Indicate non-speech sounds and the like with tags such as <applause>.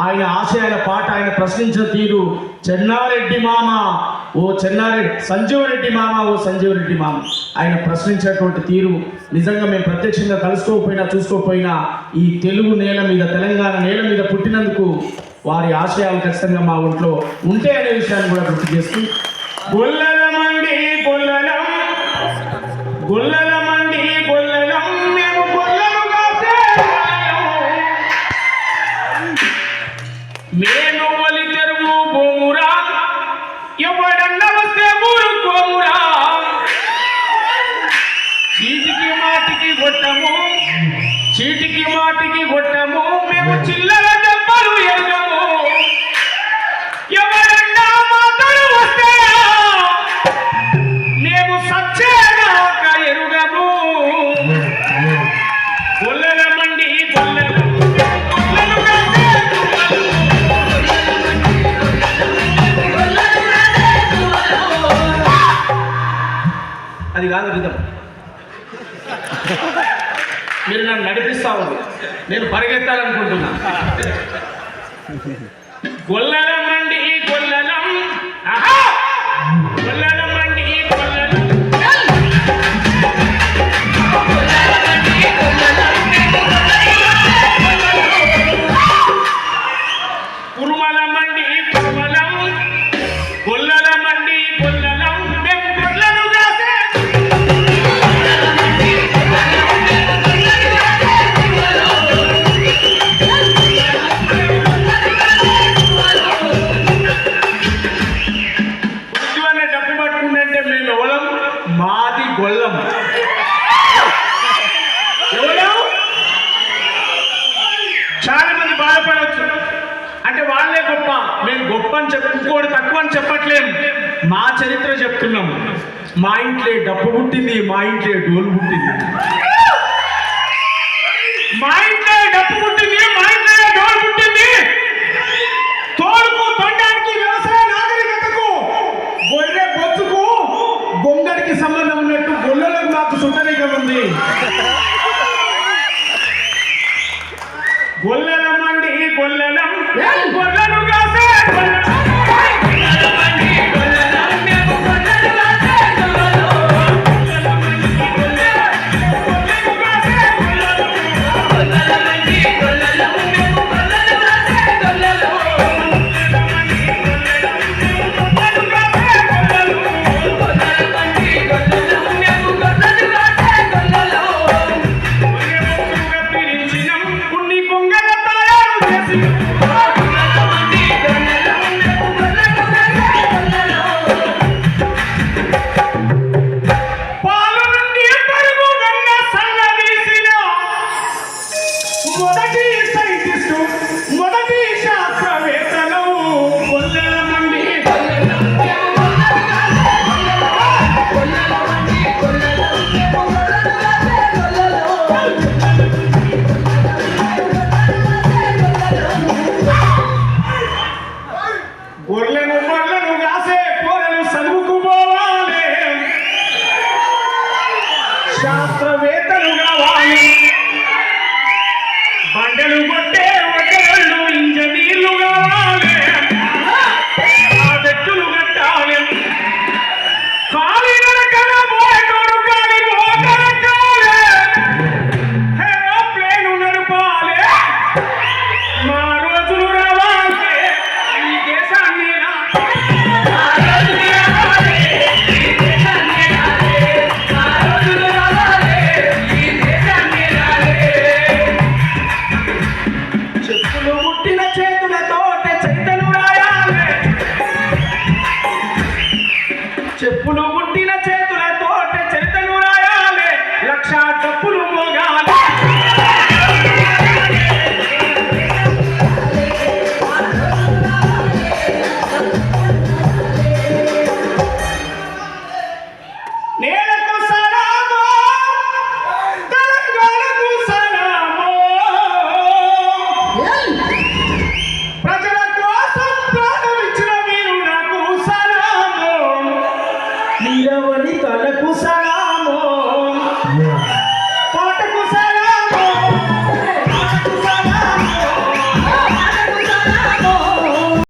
ఆయన ఆశయాల పాట ఆయన ప్రశ్నించిన తీరు చెన్నారెడ్డి మామ. ఓ చెన్నారెడ్డి సంజీవరెడ్డి మామ ఓ సంజీవరెడ్డి మామ. ఆయన ప్రశ్నించినటువంటి తీరు నిజంగా మేము ప్రత్యక్షంగా కలుసుకోకపోయినా చూసుకోకపోయినా ఈ తెలుగు నేల మీద తెలంగాణ నేల మీద పుట్టినందుకు వారి ఆశయాలు ఖచ్చితంగా మా ఒంట్లో ఉంటే అనే విషయాన్ని కూడా గుర్తు చేస్తూ గొల్లలమండి గొల్లలం గొల్లలమండి కొట్టము. చీటికి మాటికి కొట్టము. మేము చిల్లర దెబ్బలు ఎరగము. ఎవరన్నా మాటలు వస్తే మేము సచ్చేదాక ఎరుగము. గొల్లలమండి గొల్లలు గొల్లలు అది కాదు విధం మీరు నన్ను నడిపిస్తా ఉంది నేను పరిగెత్తాలనుకుంటున్నా. <laughs> గొల్లలం మాది చాలా మంది బాధపడవచ్చు అంటే వాళ్ళే గొప్ప. మేము గొప్ప అని చెప్ప ఇంకోటి తక్కువ అని చెప్పట్లేము మా చరిత్ర చెప్తున్నాం. మా ఇంట్లో డబ్బు పుట్టింది మా ఇంట్లో డోలు పుట్టింది. మా ఇంట్లో డబ్బు పుట్టింది మా ఇంట్లో డోలు పుట్టింది తోడుకు తొండానికి వ్యవసాయ నాగరికతకు గొర్రె బొచ్చుకు గొంగడికి సంబంధం ఉన్నట్టు గొల్లలకు మాకు సుందరికం ఉంది. గొల్లలం అండి గొల్లలం. గొల్లలు Brasil!